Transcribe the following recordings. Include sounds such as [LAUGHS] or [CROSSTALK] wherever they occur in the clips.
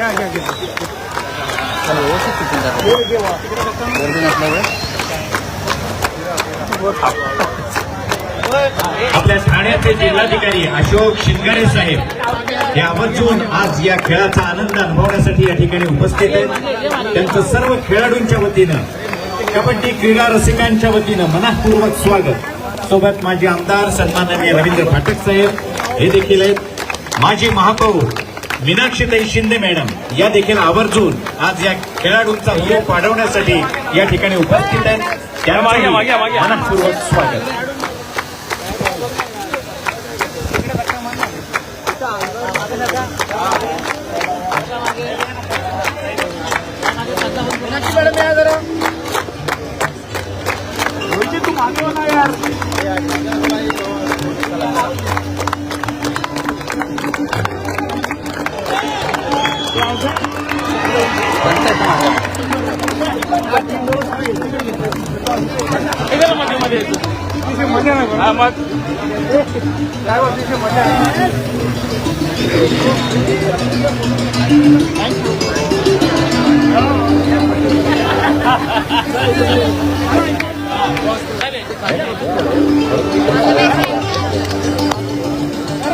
गणेशजी इथे या. उगाच ते सांगा ह्या वयात आपल्या ठाण्याचे जिल्हाधिकारी अशोक शिंगारे साहेब हे आवर्जून आज या खेळाचा आनंद अनुभवण्यासाठी या ठिकाणी उपस्थित आहेत. त्यांचं सर्व खेळाडूंच्या वतीनं कबड्डी क्रीडा रसिकांच्या वतीनं मनपूर्वक स्वागत. सोबत माजी आमदार सन्माननीय रवींद्र फाटक साहेब हे देखील आहेत. माजी महापौर मीनाक्षीताई शिंदे मॅडम या देखील आवर्जून आज या खेळाडूंचा हुरूप वाढवण्यासाठी या ठिकाणी उपस्थित आहेत. त्यांचंही मनपूर्वक स्वागत. मीनाक्षी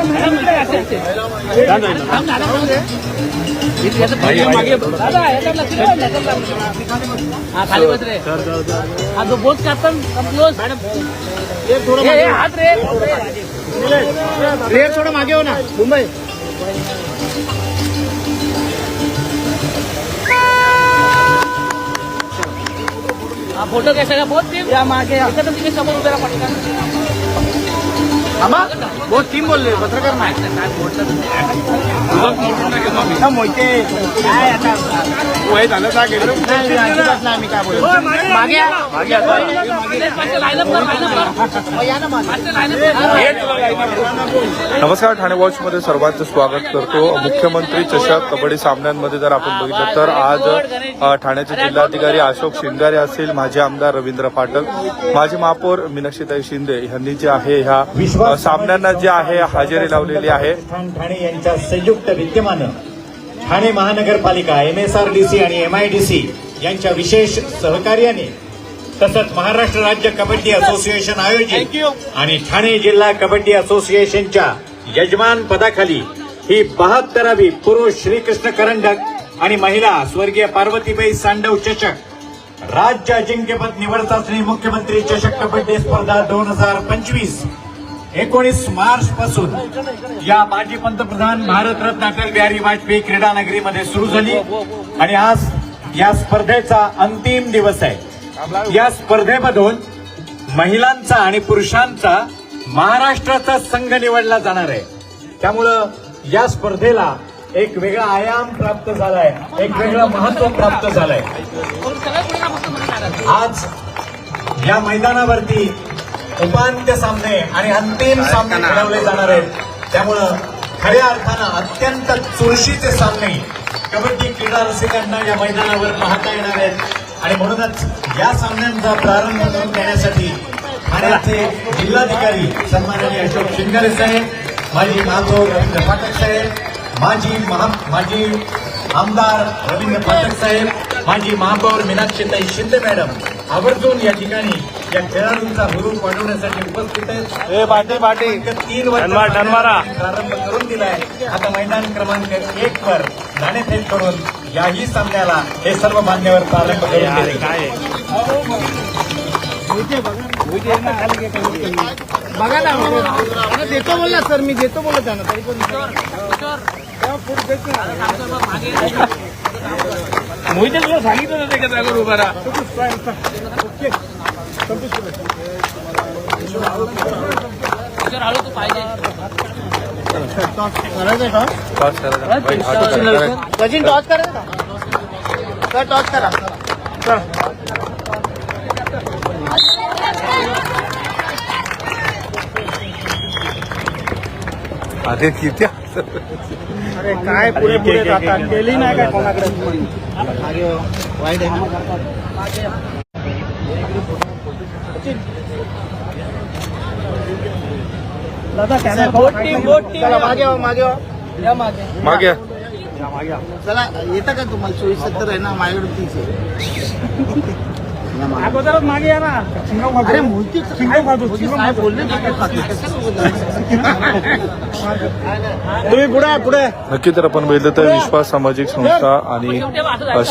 मॅडम या जरा हा खाली बस रे हा जो बोट काढतात क्लोज प्लेयर थोडं हे मागे हात रे प्लेयर थोडं मागे हो ना मुंबई हा फोटो घ्यायचा का? बोट टीम या मागे समोर उभे राहा पटकन. थांबा बहुत टीम बोलले पत्रकार नाही हा, मोहिते काय आता वय झालं गेलो आम्ही काय बोलतो मागे. मागे हो, नमस्कार ठाणे वॉचमध्ये सर्वांचं स्वागत करतो मुख्यमंत्री चषक कबड्डी सामन्यांमध्ये जर आपण बघितलं तर आज ठाण्याचे जिल्हाधिकारी अशोक शिंगारे असतील माजी आमदार रवींद्र पाटक माजी महापौर मीनाक्षीताई शिंदे यांनी जे आहे ह्या सामन्यांना जे आहे हजेरी लावलेली आहे. स्थान ठाणे यांच्या संयुक्त विद्यमानं ठाणे महानगरपालिका एमएसआरडीसी आणि एमआयडीसी यांच्या विशेष सहकार्याने तसंच महाराष्ट्र राज्य कबड्डी असोसिएशन आयोजित आणि ठाणे जिल्हा कबड्डी असोसिएशनच्या यजमान पदाखाली ही बहात्तरावी पुरुष श्रीकृष्ण करंडक आणि महिला स्वर्गीय पार्वतीबाई सांडव चषक राज्य अजिंक्यपद निवड चाचणी मुख्यमंत्री चषक कबड्डी स्पर्धा दोन हजार पंचवीस एकोणीस मार्च पासून या माजी पंतप्रधान भारतरत्न अटल बिहारी वाजपेयी क्रीडा नगरीमध्ये सुरू झाली. आणि आज या स्पर्धेचा अंतिम दिवस आहे. या स्पर्धेमधून महिलांचा आणि पुरुषांचा महाराष्ट्राचा संघ निवडला जाणार आहे. त्यामुळं या स्पर्धेला एक वेगळा आयाम प्राप्त झालाय. एक वेगळं महत्त्व प्राप्त झालंय. आज या मैदानावरती उपांत्य सामने आणि अंतिम सामने खेळवले जाणार आहेत. त्यामुळं खऱ्या अर्थानं अत्यंत चुरशीचे सामने कबड्डी क्रीडा रसिकांना या मैदानावर पाहता येणार आहेत. आणि म्हणूनच या सामन्यांचा प्रारंभ करून देण्यासाठी ठाण्याचे जिल्हाधिकारी सन्माननीय अशोक शिंगारे साहेब माजी महापौर रवींद्र पाठक साहेब माजी महा माजी आमदार रवींद्र पाठक साहेब माजी महापौर मीनाक्षीताई शिंदे मॅडम आवर्जून या ठिकाणी या खेळाडूंचा हुरूप वाढवण्यासाठी उपस्थित आहेत. तीन वर्ष प्रारंभ करून दिलाय आता मैदान क्रमांक एक वर नाणेफेक करून याही सामन्याला हे सर्व मान्यवर प्रारंभ करून दिले. बघा. ना आता देतो बोलला सर मी देतो बोलत आहे ना तरी पण. मोहिते तुला सांगितलं होतं का जागेवर उभा राहा? हळू तू पाहिजे करायचं का टॉस करा भाई, हात करा, करा. सचिन टॉस करायचं का सर टॉस करा चल. अरे किती अरे काय पुढे पुढे जातात केली नाही काय कोणाकडे वाईट आहे दादा त्याने बोट टीम, बोट टीम. चला मागे मागे व्हा. या मागे मागे या. चला येतं का तुम्हाला चोवीस सत्तर आहे ना माझ्याकडे तीस आहे [LAUGHS] अगोदरच मागे या ना. अरे मोदी. तुम्ही पुढे पुढे. नक्की तर आपण बघितलं तर विश्वास सामाजिक संस्था आणि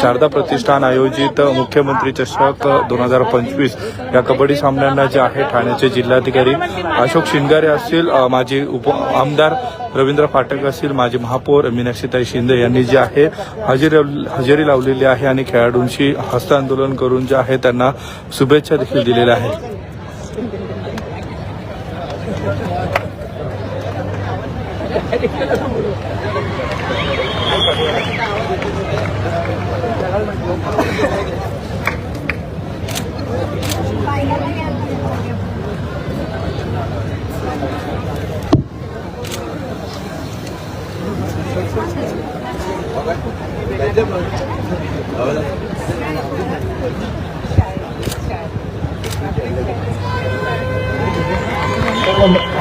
शारदा प्रतिष्ठान आयोजित मुख्यमंत्री चषक दोन हजार पंचवीस या कबड्डी सामन्यांना जे आहे ठाण्याचे जिल्हाधिकारी अशोक शिंगारे असतील माजी उप आमदार रवींद्र फाटक असतील माजी महापौर मीनाक्षीताई शिंदे यांनी जे आहे हजेरी हजेरी लावलेली आहे आणि खेळाडूंशी हस्तांदोलन करून जे आहे त्यांना शुभेच्छा देखील दिलेल्या आहेत.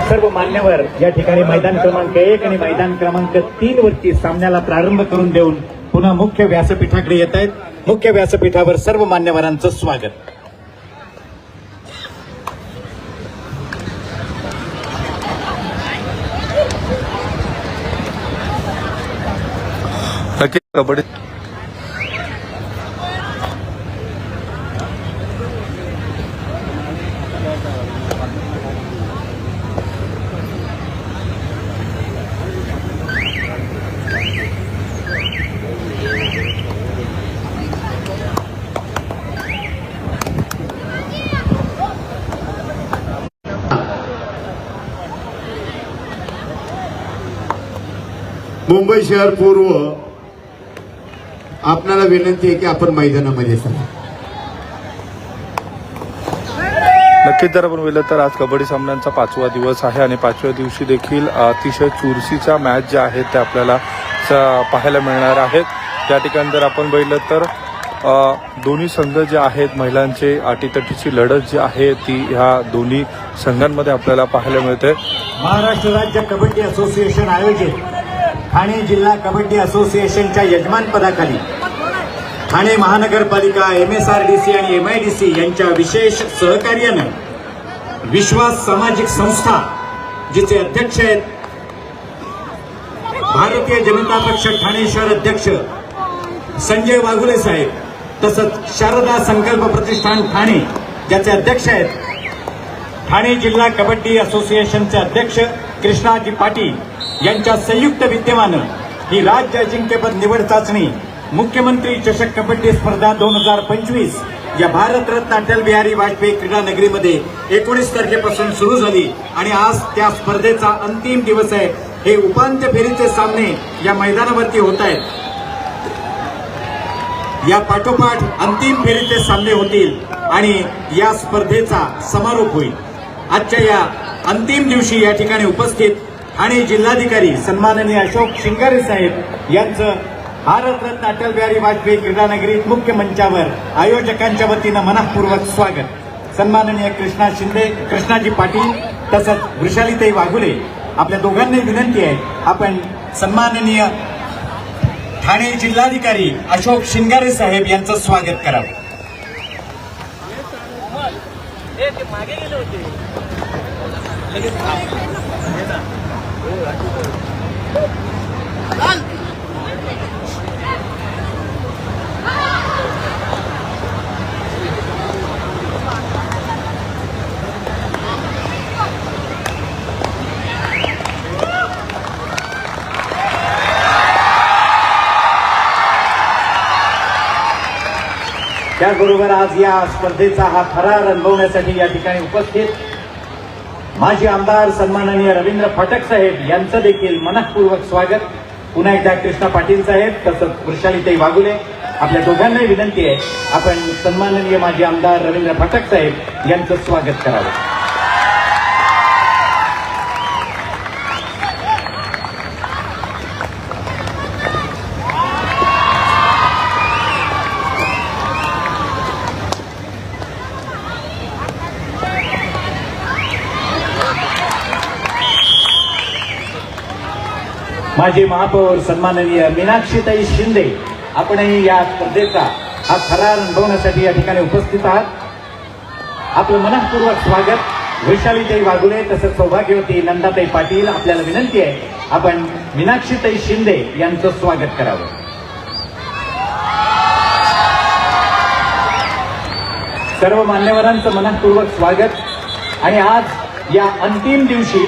सर्व- मान्यवर या ठिकाणी मैदान क्रमांक एक आणि मैदान क्रमांक तीन वरती सामन्याला प्रारंभ करून देऊन पुन्हा मुख्य व्यासपीठाकडे येत आहेत. मुख्य व्यासपीठावर सर्व मान्यवरांचं स्वागत. नक्की कबड्डी मुंबई शहर पूर्व आपणाला विनंती आहे की आपण मैदानामध्ये चला. नक्कीच जर आपण बघितलं तर आज कबड्डी सामन्यांचा पाचवा दिवस आहे आणि पाचव्या दिवशी देखील अतिशय चुरशीच्या मॅच ज्या आहेत त्या आपल्याला स- पाहायला मिळणार आहेत. त्या ठिकाणी जर आपण बघितलं तर दोन्ही संघ जे आहेत महिलांचे अटीतटीची लढत जी आहे ती ह्या दोन्ही संघांमध्ये आपल्याला पाहायला मिळते. महाराष्ट्र राज्य कबड्डी असोसिएशन आयोजित ठाणे जिल्हा कबड्डी असोसिएशनच्या यजमानपदाखाली ठाणे महानगरपालिका M S R D C आणि एम आय डी सी यांच्या विशेष सहकार्यानं विश्वास सामाजिक संस्था जिचे अध्यक्ष आहेत भारतीय जनता पक्ष ठाणे शहर अध्यक्ष संजय वाघुले साहेब तसंच शारदा संकल्प प्रतिष्ठान ठाणे ज्याचे अध्यक्ष आहेत. ठाणे जिल्हा कबड्डी असोसिएशनचे अध्यक्ष कृष्णाजी पाटील यांच्या संयुक्त विद्यमानं ही राज्य अजिंक्यपद निवड चाचणी. मुख्यमंत्री चषक कबड्डी स्पर्धा दोन हजार पंचवीस या भारतरत्न अटल बिहारी वाजपेयी क्रीडा नगरीमध्ये एकोणीस तारखेपासून सुरू झाली आणि आज त्या स्पर्धेचा अंतिम दिवस आहे. हे उपांत्य फेरीचे सामने या मैदानावरती होत आहेत. या पाठोपाठ अंतिम फेरीचे सामने होतील आणि या स्पर्धेचा समारोप होईल. आजच्या या अंतिम दिवशी या ठिकाणी उपस्थित ठाणे जिल्हाधिकारी सन्माननीय अशोक शिंगारे साहेब यांचं भारतरत्न अटल बिहारी वाजपेयी क्रीडानगरीत मुख्य मंचावर आयोजकांच्या वतीनं मनपूर्वक स्वागत. सन्माननीय कृष्णा शिंदे कृष्णाजी पाटील तसंच वृषालीताई वाघुले आपल्या दोघांनाही विनंती आहे आपण सन्माननीय ठाणे जिल्हाधिकारी अशोक शिंगारे साहेब यांचं स्वागत करावं. मागे गेले होते. त्याचबरोबर आज या स्पर्धेचा हा थरार अनुभवण्यासाठी या ठिकाणी उपस्थित माजी आमदार सन्माननीय रवींद्र फटक साहेब यांचं देखील मनपूर्वक स्वागत. पुन्हा एकदा कृष्णा पाटील साहेब तसंच वृषालीताई वागुले आपल्या दोघांनाही विनंती आहे आपण सन्माननीय माजी आमदार रवींद्र फटक साहेब यांचं स्वागत करावं. माजी महापौर सन्माननीय मीनाक्षीताई शिंदे आपणही या स्पर्धेचा हा खरा अनुभवण्यासाठी या ठिकाणी उपस्थित आहात. आपलं मनपूर्वक स्वागत. वैशालीताई वागुले तसंच सौभाग्यवती नंदाताई पाटील आपल्याला विनंती आहे आपण मीनाक्षीताई शिंदे यांचं स्वागत करावं. सर्व मान्यवरांचं मनपूर्वक स्वागत. आणि आज या अंतिम दिवशी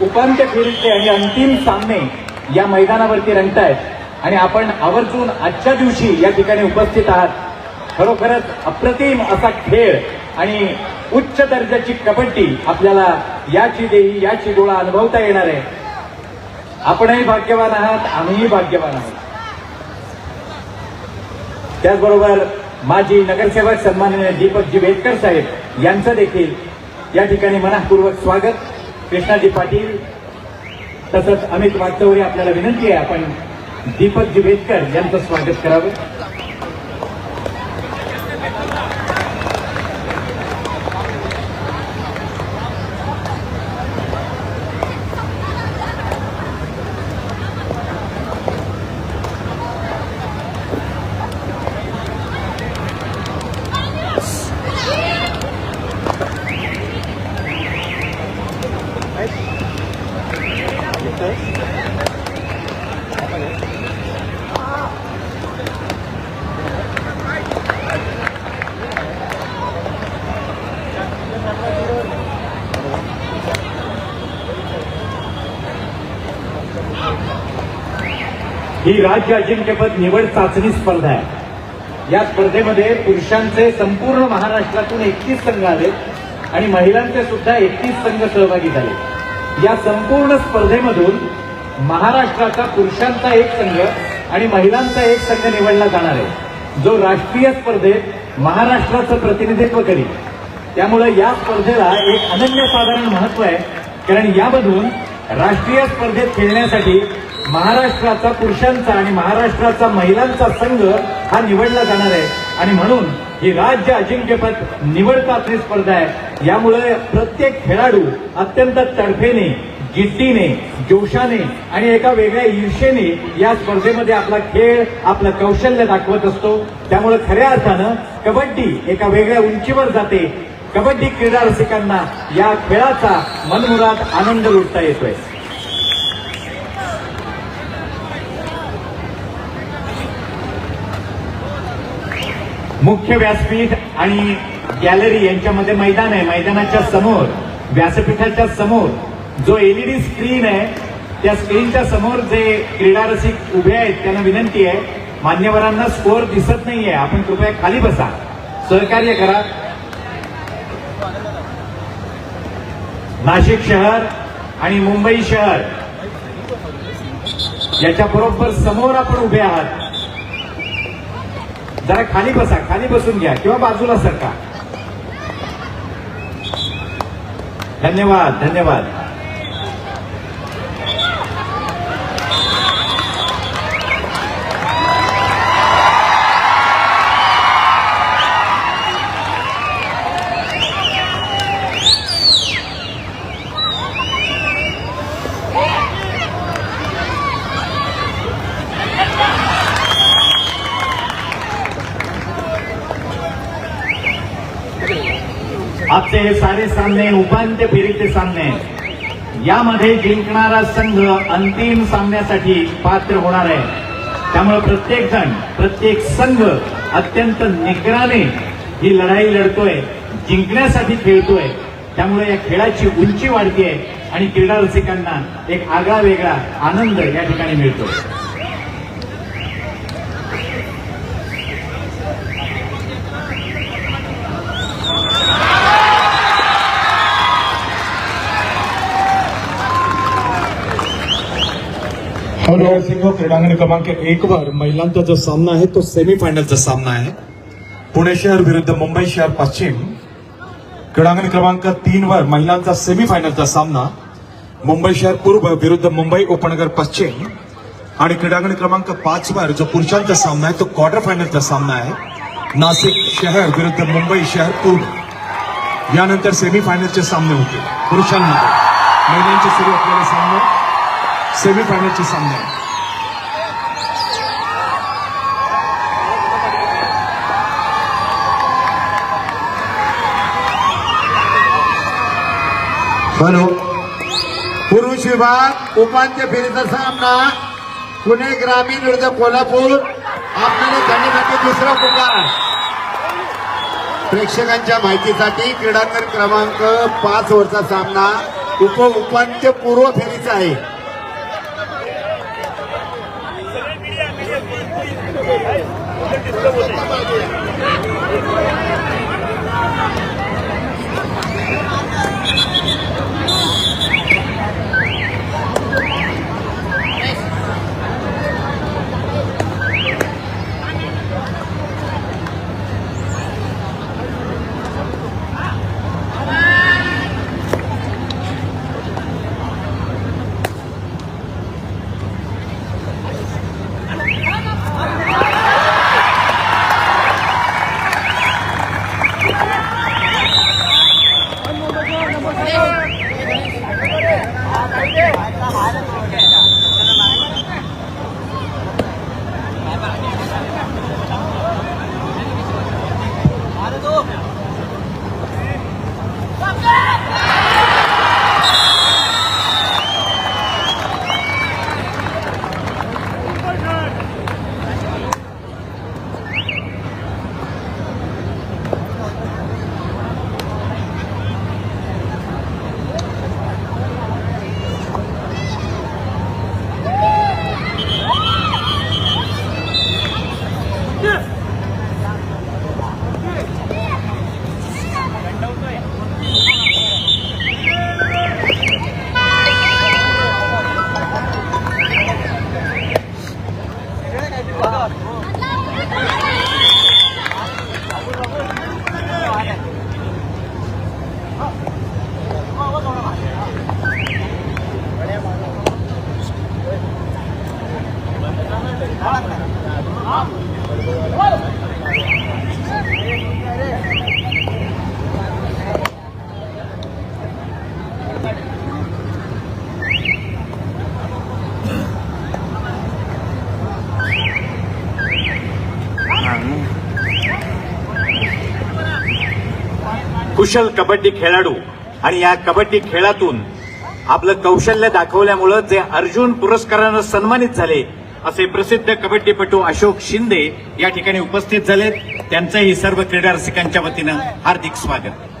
उपांत्य फेरीचे आणि अंतिम सामने या मैदानावरती रंगतायत आणि आपण आवर्जून आजच्या दिवशी या ठिकाणी उपस्थित आहात. खरोखरच अप्रतिम असा खेळ आणि उच्च दर्जाची कबड्डी आपल्याला याची देही याची डोळा अनुभवता येणार आहे. आपणही भाग्यवान आहात आम्हीही भाग्यवान आहोत. त्याचबरोबर माजी नगरसेवक सन्माननीय दीपकजी बेटकर साहेब यांचं देखील या ठिकाणी मनापूर्वक स्वागत. कृष्णाजी पाटील तसंच अमित वागचौरे आपल्याला विनंती आहे आपण दीपकजी वेटकर यांचं स्वागत करावं. ही राज्य अजिंक्यपद निवड चाचणी स्पर्धा आहे. या स्पर्धेमध्ये पुरुषांचे संपूर्ण महाराष्ट्रातून एकतीस संघ आले आणि महिलांचे सुद्धा एकतीस संघ सहभागी झाले. या संपूर्ण स्पर्धेमधून महाराष्ट्राचा पुरुषांचा एक संघ आणि महिलांचा एक संघ निवडला जाणार आहे. जो राष्ट्रीय स्पर्धेत महाराष्ट्राचं प्रतिनिधित्व करील. त्यामुळे या स्पर्धेला एक अनन्यसाधारण महत्त्व आहे. कारण यामधून राष्ट्रीय स्पर्धेत खेळण्यासाठी महाराष्ट्राचा पुरुषांचा आणि महाराष्ट्राचा महिलांचा संघ हा निवडला जाणार आहे. आणि म्हणून ही राज्य अजिंक्यपद निवड चाचणी स्पर्धा आहे. यामुळे प्रत्येक खेळाडू अत्यंत तडफेने जिद्दीने जोशाने आणि एका वेगळ्या ईर्षेने या स्पर्धेमध्ये आपला खेळ आपलं कौशल्य दाखवत असतो. त्यामुळे खऱ्या अर्थानं कबड्डी एका वेगळ्या उंचीवर जाते. कबड्डी क्रीडा रसिकांना या खेळाचा मनमुराद आनंद लुटता येतोय. मुख्य व्यासपीठ आणि गॅलरी यांच्यामध्ये मैदान आहे. मैदानाच्या समोर व्यासपीठाच्या समोर जो एलईडी स्क्रीन आहे त्या स्क्रीनच्या समोर जे क्रीडा रसिक उभे आहेत त्यांना विनंती आहे मान्यवरांना स्कोअर दिसत नाहीये. आपण कृपया खाली बसा. सहकार्य करा. नाशिक शहर आणि मुंबई शहर. याच्या बरोबर समोर आपण उभे आहात. जरा खाली बसा खाली बसून घ्या किंवा बाजूला सरका. धन्यवाद धन्यवाद आजचे हे सारे सामने उपांत्य फेरीचे सामने. यामध्ये जिंकणारा संघ अंतिम सामन्यासाठी पात्र होणार आहे. त्यामुळे प्रत्येक जण प्रत्येक संघ अत्यंत निकराने ही लढाई लढतोय जिंकण्यासाठी खेळतोय. त्यामुळे या खेळाची उंची वाढतीये आणि क्रीडा रसिकांना एक आगळा वेगळा आनंद या ठिकाणी मिळतो सिंह क्रीडांगण क्रमांक एक वर महिलांचा जो सामना आहे तो सेमीफायनलचा सामना आहे. पुणे शहर विरुद्ध मुंबई शहर पश्चिम. क्रीडांगण क्रमांक तीन वर महिलांचा सेमीफायनलचा सामना. मुंबई शहर पूर्व विरुद्ध मुंबई उपनगर पश्चिम. आणि क्रीडांगण क्रमांक पाच वर जो पुरुषांचा सामना आहे तो क्वार्टर फायनलचा सामना आहे. नाशिक शहर विरुद्ध मुंबई शहर पूर्व. यानंतर सेमीफायनलचे सामने होते पुरुषांमध्ये. महिलांचे सुरू असलेले सामने. सेमीफायनलचे सामने. आहेत. हॅलो. पुरुष विभाग उपांत्य फेरीचा सामना पुणे ग्रामीण विरुद्ध कोल्हापूर. आपल्याला धन्यवाद. दुसरा पुकार. प्रेक्षकांच्या माहितीसाठी क्रीडांगण क्रमांक पाच वरचा सामना उप उपांत्य पूर्व फेरीचा आहे. कुशल कबड्डी खेळाडू. आणि या कबड्डी खेळातून आपलं कौशल्य दाखवल्यामुळं जे अर्जुन पुरस्कारानं सन्मानित झाले असे प्रसिद्ध कबड्डीपटू अशोक शिंदे या ठिकाणी उपस्थित झालेत. त्यांचंही सर्व क्रीडा रसिकांच्या वतीनं हार्दिक स्वागत.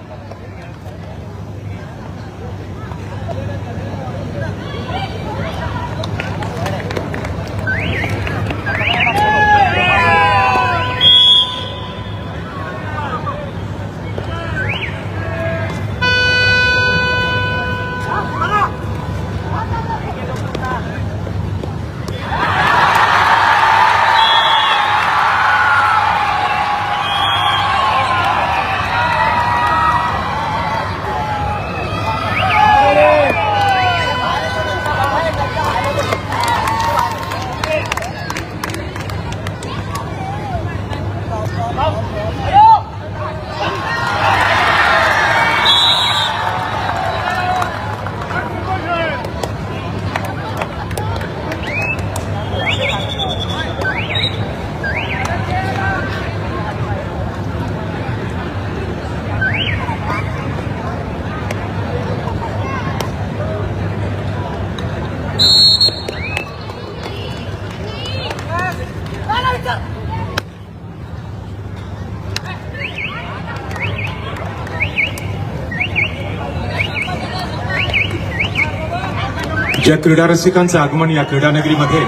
ज्या क्रीडा रसिकांचं आगमन या क्रीडानगरीमध्ये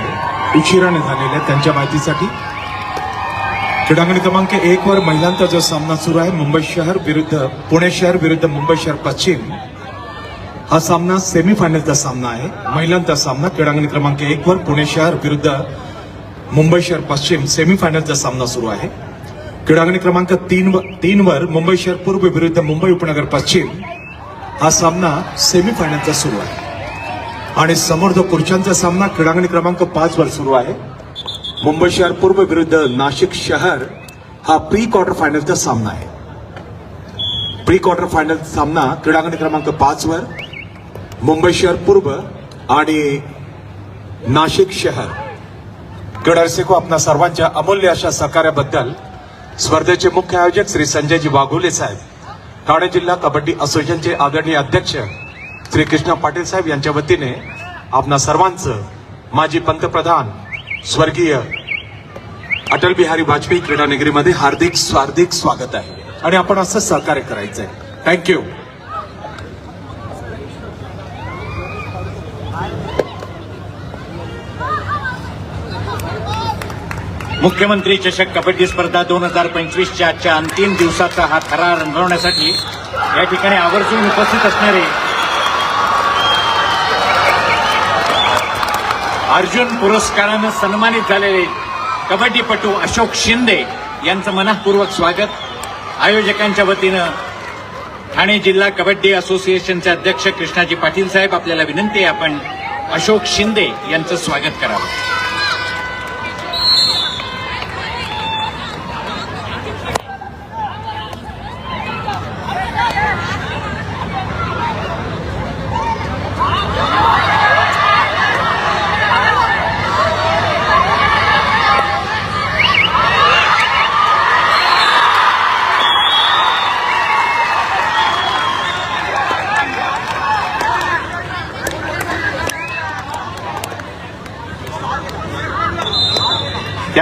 उशिराने झालेलं आहे त्यांच्या माहितीसाठी. क्रीडांगण क्रमांक एक वर महिलांचा जो सामना सुरू आहे मुंबई शहर विरुद्ध पुणे शहर विरुद्ध मुंबई शहर पश्चिम. हा सामना सेमीफायनलचा सामना आहे महिलांचा सामना क्रीडांगण क्रमांक एक वर पुणे शहर विरुद्ध मुंबई शहर पश्चिम सेमीफायनलचा सामना सुरू आहे. क्रीडांगण क्रमांक तीन व- तीन वर मुंबई शहर पूर्व विरुद्ध मुंबई उपनगर पश्चिम. हा सामना सेमीफायनलचा सुरू आहे. आणि समोर जो पुरुषांचा सामना क्रीडांगण क्रमांक पाच वर सुरू आहे मुंबई शहर पूर्व विरुद्ध नाशिक शहर हा प्री क्वार्टर फायनलचा सामना आहे. प्री क्वार्टर फायनल सामना क्रीडांगण क्रमांक पाच वर मुंबई शहर पूर्व आणि नाशिक शहर. गडरसेको आपणा सर्वांच्या अमूल्य अशा सहकार्याबद्दल स्पर्धेचे मुख्य आयोजक श्री संजयजी वाघोले साहेब ठाणे जिल्हा कबड्डी असोसिएशनचे आदरणीय अध्यक्ष श्री कृष्णा पाटील साहेब यांच्या वतीने आपणा सर्वांचं माजी पंतप्रधान स्वर्गीय अटल बिहारी वाजपेयी क्रीडा नगरीमध्ये हार्दिक स्वार्थिक स्वागत आहे. आणि आपण असं सहकार्य करायचंय. थँक्यू मुख्यमंत्री चषक कबड्डी स्पर्धा दोन हजार पंचवीसच्या आजच्या अंतिम दिवसाचा हा थरा रंगवण्यासाठी या ठिकाणी आवर्जून उपस्थित असणारे अर्जुन पुरस्कारानं सन्मानित झालेले कबड्डीपटू अशोक शिंदे यांचं मनःपूर्वक स्वागत. आयोजकांच्या वतीनं ठाणे जिल्हा कबड्डी असोसिएशनचे अध्यक्ष कृष्णाजी पाटील साहेब आपल्याला विनंती आहे आपण अशोक शिंदे यांचं स्वागत करावं.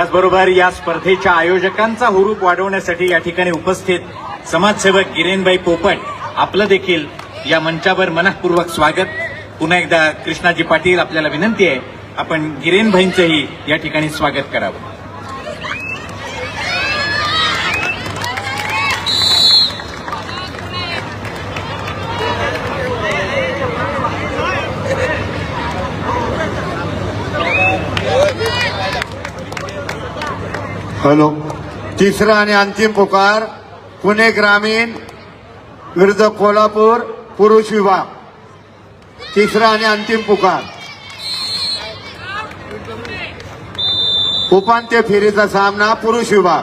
त्याचबरोबर या स्पर्धेच्या आयोजकांचा हुरूप वाढवण्यासाठी या ठिकाणी उपस्थित समाजसेवक गिरेनबाई पोपट आपलं देखील या मंचावर मनःपूर्वक स्वागत. पुन्हा एकदा कृष्णाजी पाटील आपल्याला विनंती आहे आपण गिरेनभाईंचंही या ठिकाणी स्वागत करावं. हॅलो. तिसरा आणि अंतिम पुकार पुणे ग्रामीण विरुद्ध कोल्हापूर पुरुष विभाग. तिसरा आणि अंतिम पुकार. उपांत्य फेरीचा सामना पुरुष विभाग.